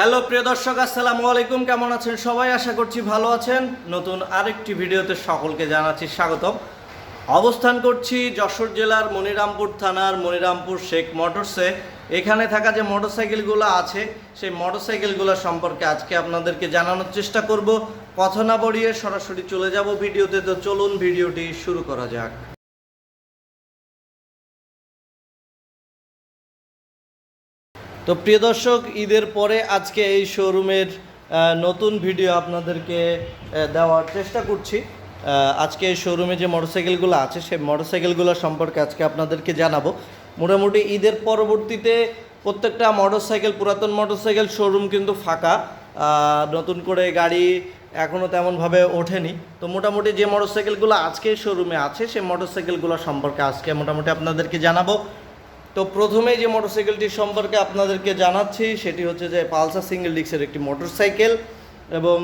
Hello, প্রিয় দর্শক, আসসালামু আলাইকুম। কেমন আছেন সবাই? আশা করছি ভালো আছেন। নতুন আরেকটি ভিডিওতে সকলকে জানাচ্ছি স্বাগতম। অবস্থান করছি যশোর জেলার মনিরামপুর থানার মনিরামপুর শেখ মোটরসে। এখানে থাকা যে মোটরসাইকেলগুলো আছে, সেই মোটরসাইকেলগুলো সম্পর্কে আজকে আপনাদেরকে জানানোর চেষ্টা করব। কথা না বড়িয়ে সরাসরি চলে যাব ভিডিওতে। তো চলুন ভিডিওটি শুরু করা যাক। তো প্রিয় দর্শক, ঈদের পরে আজকে এই শোরুমের নতুন ভিডিও আপনাদেরকে দেওয়ার চেষ্টা করছি। আজকে এই শোরুমে যে মোটরসাইকেলগুলো আছে সেই মোটরসাইকেলগুলো সম্পর্কে আজকে আপনাদেরকে জানাব। মোটামুটি ঈদের পরবর্তীতে প্রত্যেকটা মোটরসাইকেল, পুরাতন মোটরসাইকেল শোরুম কিন্তু ফাঁকা। নতুন করে গাড়ি এখনও তেমনভাবে ওঠেনি। তো মোটামুটি যে মোটরসাইকেলগুলো আজকে শোরুমে আছে সেই মোটরসাইকেলগুলো সম্পর্কে আজকে মোটামুটি আপনাদেরকে জানাব। তো প্রথমেই যে মোটরসাইকেলটি সম্পর্কে আপনাদেরকে জানাচ্ছি, সেটি হচ্ছে যে পালসার সিঙ্গেল ডিক্সের একটি মোটরসাইকেল এবং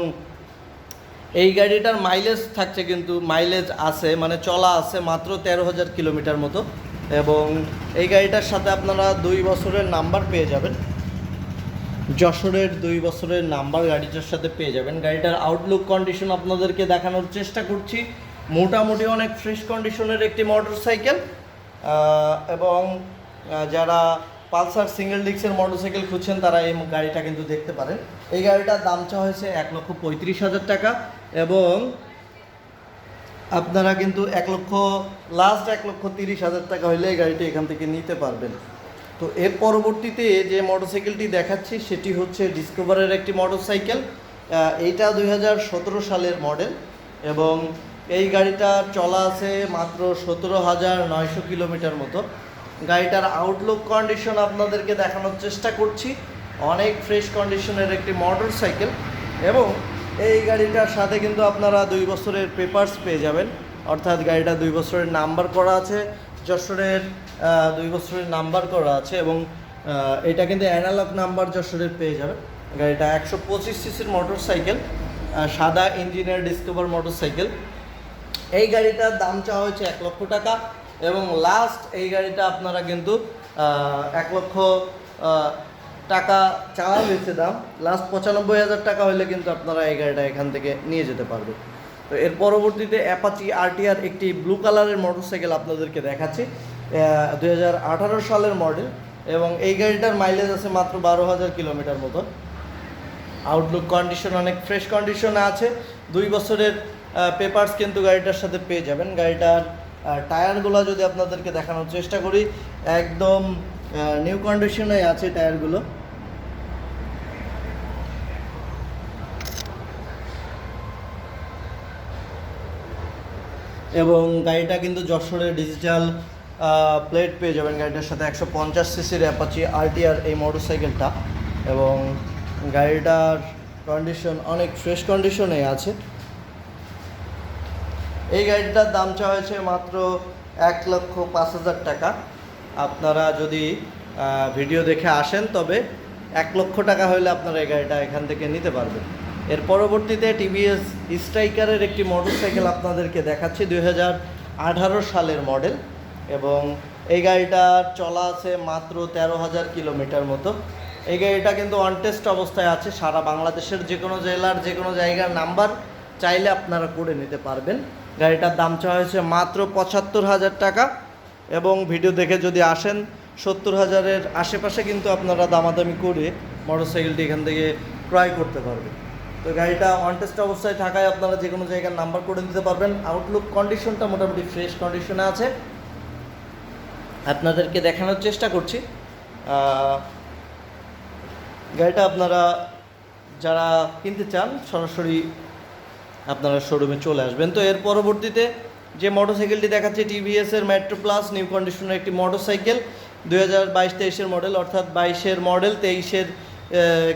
এই গাড়িটার মাইলেজ থাকছে কিন্তু মাইলেজ আছে মানে চলা আছে মাত্র তেরো হাজার কিলোমিটার মতো এবং এই গাড়িটার সাথে আপনারা দুই বছরের নাম্বার পেয়ে যাবেন। যশোরের দুই বছরের নাম্বার গাড়িটার সাথে পেয়ে যাবেন। গাড়িটার আউটলুক কন্ডিশন আপনাদেরকে দেখানোর চেষ্টা করছি। মোটামুটি অনেক ফ্রেশ কন্ডিশনের একটি মোটরসাইকেল এবং যারা পালসার সিঙ্গেল ডিক্সের মোটরসাইকেল খুঁজছেন, তারা এই গাড়িটা কিন্তু দেখতে পারেন। এই গাড়িটার দাম চাওয়া হয়েছে এক লক্ষ পঁয়ত্রিশ হাজার টাকা এবং আপনারা কিন্তু এক লক্ষ লাস্ট এক লক্ষ তিরিশ হাজার টাকা হলে এই গাড়িটি এখান থেকে নিতে পারবেন। তো এর পরবর্তীতে যে মোটরসাইকেলটি দেখাচ্ছি, সেটি হচ্ছে ডিসকভারের একটি মোটরসাইকেল। এইটা দু হাজার সতেরো সালের মডেল এবং এই গাড়িটা চলা আছে মাত্র সতেরো হাজার নয়শো কিলোমিটার মতো। গাড়িটার আউটলুক কন্ডিশন আপনাদেরকে দেখানোর চেষ্টা করছি। অনেক ফ্রেশ কন্ডিশনের একটি মোটর সাইকেল এবং এই গাড়িটার সাথে কিন্তু আপনারা দুই বছরের পেপার্স পেয়ে যাবেন। অর্থাৎ গাড়িটা দুই বছরের নাম্বার করা আছে, যশোরের দুই বছরের নাম্বার করা আছে এবং এটা কিন্তু অ্যানালগ নাম্বার যশোরের পেয়ে যাবেন। গাড়িটা একশো পঁচিশ সিসির মোটর সাইকেল সাদা ইঞ্জিনের ডিসকভার মোটর সাইকেল এই গাড়িটার দাম চাওয়া হয়েছে এক লক্ষ টাকা। এবং লাস্ট এই গাড়িটা আপনারা কিন্তু এক লক্ষ টাকা চাওয়া হয়েছে দাম। লাস্ট পঁচানব্বই হাজার টাকা হলে কিন্তু আপনারা এই গাড়িটা এখান থেকে নিয়ে যেতে পারবেন। তো এর পরবর্তীতে অ্যাপাচি আরটিআর একটি ব্লু কালারের মোটরসাইকেল আপনাদেরকে দেখাচ্ছি। দু হাজার আঠারো সালের মডেল এবং এই গাড়িটার মাইলেজ আছে মাত্র বারো হাজার কিলোমিটার মতো। আউটলুক কন্ডিশন অনেক ফ্রেশ কন্ডিশনে আছে। দুই বছরের পেপারস কিন্তু গাড়িটার সাথে পেয়ে যাবেন। গাড়িটার টায়ারগুলো যদি আপনাদেরকে দেখানোর চেষ্টা করি, একদম নিউ কন্ডিশনে আছে টায়ারগুলো। এবং গাড়িটা কিন্তু যশোরের ডিজিটাল প্লেট পেয়ে যাবেন। গাড়িটার সাথে একশো পঞ্চাশ সিসির অ্যাপাচি আরটিআর এই মোটরসাইকেলটা এবং গাড়িটার কন্ডিশন অনেক ফ্রেশ কন্ডিশনে আছে। এই গাড়িটার দাম চাওয়া হয়েছে মাত্র এক লক্ষ পাঁচ হাজার টাকা। আপনারা যদি ভিডিও দেখে আসেন, তবে এক লক্ষ টাকা হলে আপনারা এই গাড়িটা এখান থেকে নিতে পারবেন। এর পরবর্তীতে টিভিএস স্ট্রাইকারের একটি মোটরসাইকেল আপনাদেরকে দেখাচ্ছি, দুই হাজার আঠারো সালের মডেল। এবং এই গাড়িটার চলা আছে মাত্র তেরো হাজার কিলোমিটার মতো। এই গাড়িটা কিন্তু অনটেস্ট অবস্থায় আছে, সারা বাংলাদেশের যে কোনো জেলার যে কোনো জায়গার নাম্বার চাইলে আপনারা করে নিতে পারবেন। গাড়িটার দাম চাওয়া হয়েছে মাত্র পঁচাত্তর হাজার টাকা এবং ভিডিও দেখে যদি আসেন, সত্তর হাজারের আশেপাশে কিন্তু আপনারা দামাদামি করে মোটরসাইকেলটি এখান থেকে ক্রয় করতে পারবেন। তো গাড়িটা অনটেস্ট অবস্থায় থাকায় আপনারা যে কোনো জায়গার নাম্বার করে দিতে পারবেন। আউটলুক কন্ডিশনটা মোটামুটি ফ্রেশ কন্ডিশনে আছে। আপনাদেরকে দেখানোর চেষ্টা করছি। গাড়িটা আপনারা যারা কিনতে চান, সরাসরি আপনারা শোরুমে চলে আসবেন। তো এর পরবর্তীতে যে মোটরসাইকেলটি দেখাচ্ছে টিভিএসের মেট্রো প্লাস নিউ কন্ডিশনের একটি মোটরসাইকেল দুই হাজার বাইশ তেইশের মডেল অর্থাৎ বাইশের মডেল তেইশের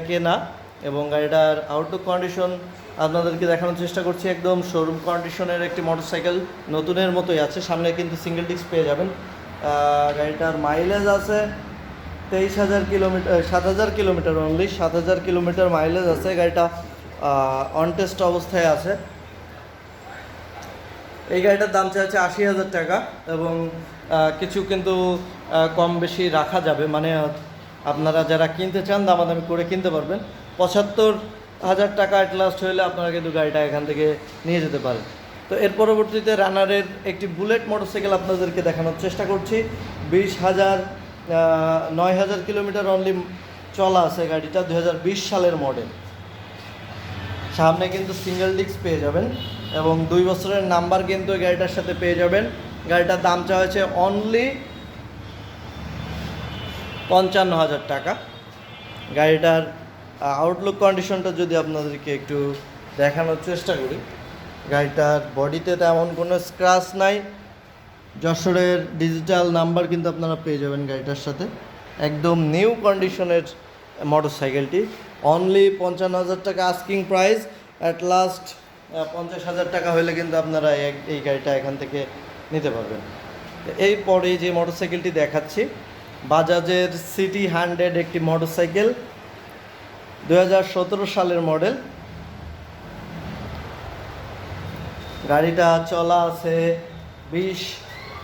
কেনা এবং গাড়িটার আউটলুক কন্ডিশন আপনাদেরকে দেখানোর চেষ্টা করছি। একদম শোরুম কন্ডিশনের একটি মোটরসাইকেল নতুনের মতোই আছে। সামনে কিন্তু সিঙ্গেল ডিস্ক পেয়ে যাবেন। গাড়িটার মাইলেজ আছে তেইশ হাজার কিলোমিটার সাত হাজার কিলোমিটার অনলি সাত হাজার কিলোমিটার মাইলেজ আছে। গাড়িটা অনটেস্ট অবস্থায় আছে। এই গাড়িটার দাম চাইছে আশি হাজার টাকা এবং কিছু কিন্তু কম বেশি রাখা যাবে। মানে আপনারা যারা কিনতে চান, দামাদামি করে কিনতে পারবেন। পঁচাত্তর হাজার টাকা অ্যাট লাস্ট হলে আপনারা কিন্তু গাড়িটা এখান থেকে নিয়ে যেতে পারেন। তো এর পরবর্তীতে রানারের একটি বুলেট মোটরসাইকেল আপনাদেরকে দেখানোর চেষ্টা করছি। বিশ হাজার নয় হাজার কিলোমিটার অনলি চলা আছে গাড়িটা দু হাজার বিশ সালের মডেল সামনে কিন্তু সিঙ্গেল ডিস্ক পেয়ে যাবেন এবং দুই বছরের নাম্বার কিন্তু এই গাড়িটার সাথে পেয়ে যাবেন। গাড়িটার দাম চাওয়া হয়েছে অনলি পঞ্চান্ন হাজার টাকা। গাড়িটার আউটলুক কন্ডিশনটা যদি আপনাদেরকে একটু দেখানোর চেষ্টা করি, গাড়িটার বডিতে তেমন কোনো স্ক্র্যাচ নাই। যশোরের ডিজিটাল নাম্বার কিন্তু আপনারা পেয়ে যাবেন গাড়িটার সাথে। একদম নিউ কন্ডিশনের মোটর সাইকেলটি অনলি পঞ্চান্ন হাজার টাকা আস্কিং প্রাইস অ্যাট লাস্ট পঞ্চাশ হাজার টাকা হলে কিন্তু আপনারা এই গাড়িটা এখান থেকে নিতে পারবেন। তো এই পরে যে মোটর সাইকেলটি দেখাচ্ছি, বাজাজের সিটি হান্ড্রেড একটি মোটর সাইকেল দু হাজার সতেরো সালের মডেল। গাড়িটা চলা আছে বিশ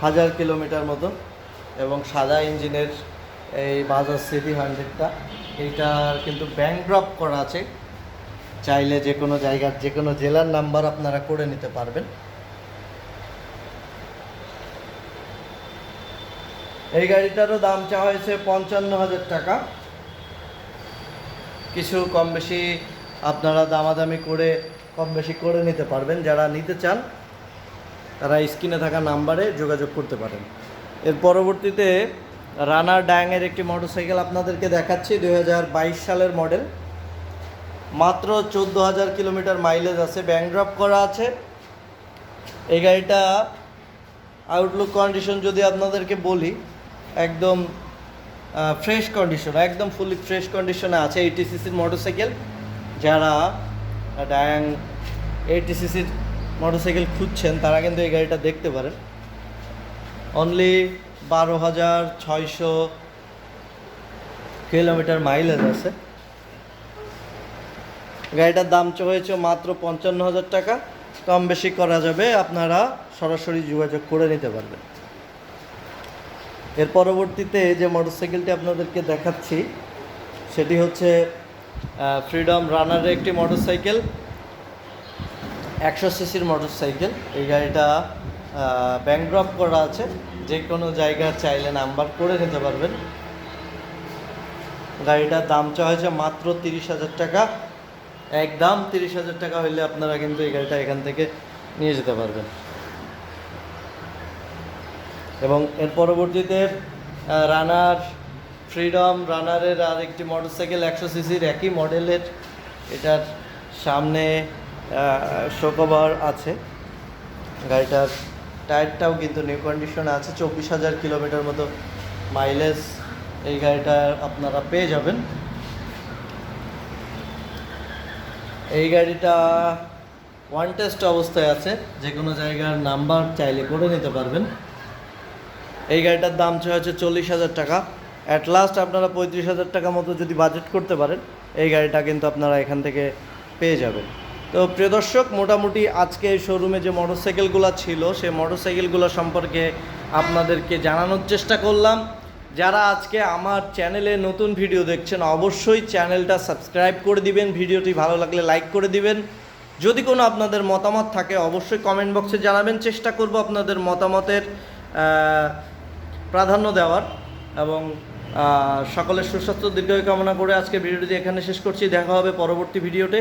হাজার কিলোমিটার মতো এবং সাদা ইঞ্জিনের এই বাজাজ সিটি হান্ড্রেডটা। এইটার কিন্তু ব্যাংক ড্রপ করা আছে। চাইলে যে কোনো জায়গার যে কোনো জেলার নাম্বার আপনারা করে নিতে পারবেন। এই গাড়িটারও দাম চাওয়া হয়েছে পঞ্চান্ন হাজার টাকা। কিছু কম বেশি আপনারা দামাদামি করে, কম বেশি করে নিতে পারবেন। যারা নিতে চান, তারা স্ক্রিনে থাকা নাম্বারে যোগাযোগ করতে পারেন। এর পরবর্তীতে রানার ড্যাংয়ের একটি মোটরসাইকেল আপনাদেরকে দেখাচ্ছি দু হাজার বাইশ সালের মডেল। মাত্র চোদ্দ হাজার কিলোমিটার মাইলেজ আছে, ব্যাংক ড্রপ করা আছে। এই গাড়িটা আউটলুক কন্ডিশন যদি আপনাদেরকে বলি, একদম ফ্রেশ কন্ডিশন একদম ফুলি ফ্রেশ কন্ডিশনে আছে এইটি সিসির মোটরসাইকেল। যারা ড্যাং এইটি সিসির মোটরসাইকেল খুঁজছেন, তারা কিন্তু এই গাড়িটা দেখতে পারেন। অনলি বারো হাজার ছয়শো কিলোমিটার মাইলেজ আছে। গাড়িটার দাম চা হয়েছে মাত্র পঞ্চান্ন হাজার টাকা। কম বেশি করা যাবে, আপনারা সরাসরি যোগাযোগ করে নিতে পারবেন। এর পরবর্তীতে যে মোটরসাইকেলটি আপনাদেরকে দেখাচ্ছি, সেটি হচ্ছে ফ্রিডম রানারের একটি মোটরসাইকেল একশো সিসির মোটরসাইকেল এই গাড়িটা ব্যাংক ড্রপ করা আছে। যে কোনো জায়গায় চাইলে নাম্বার করে নিতে পারবেন। গাড়িটার দাম চাওয়া হয়েছে মাত্র তিরিশ হাজার টাকা। একদম তিরিশ হাজার টাকা হইলে আপনারা কিন্তু এই গাড়িটা এখান থেকে নিয়ে যেতে পারবেন। এবং এর পরবর্তীতে রানার ফ্রিডম রানারের আর একটি মোটরসাইকেল একশো সিসির একই মডেলের এটার সামনে শোকভার আছে। গাড়িটার টায়ারটাও কিন্তু নিউ কন্ডিশনে আছে। চব্বিশ হাজার কিলোমিটার মতো মাইলেজ এই গাড়িটা আপনারা পেয়ে যাবেন। এই গাড়িটা ওয়ান টেস্ট অবস্থায় আছে। যে কোনো জায়গার নাম্বার চাইলে করে নিতে পারবেন। এই গাড়িটার দাম চাওয়া হচ্ছে চল্লিশ হাজার টাকা। অ্যাট লাস্ট আপনারা পঁয়ত্রিশ হাজার টাকা মতো যদি বাজেট করতে পারেন, এই গাড়িটা কিন্তু আপনারা এখান থেকে পেয়ে যাবেন। তো প্রিয় দর্শক, মোটামুটি আজকে শোরুমে যে মোটরসাইকেলগুলো ছিল, সেই মোটরসাইকেলগুলো সম্পর্কে আপনাদেরকে জানানোর চেষ্টা করলাম। যারা আজকে আমার চ্যানেলে নতুন ভিডিও দেখছেন, অবশ্যই চ্যানেলটা সাবস্ক্রাইব করে দিবেন। ভিডিওটি ভালো লাগলে লাইক করে দিবেন। যদি কোনো আপনাদের মতামত থাকে, অবশ্যই কমেন্ট বক্সে জানাবেন। চেষ্টা করব আপনাদের মতামতের প্রাধান্য দেওয়ার এবং সকলের সুস্বাস্থ্য, দীর্ঘায়ু কামনা করে আজকে ভিডিওটি এখানে শেষ করছি। দেখা হবে পরবর্তী ভিডিওতে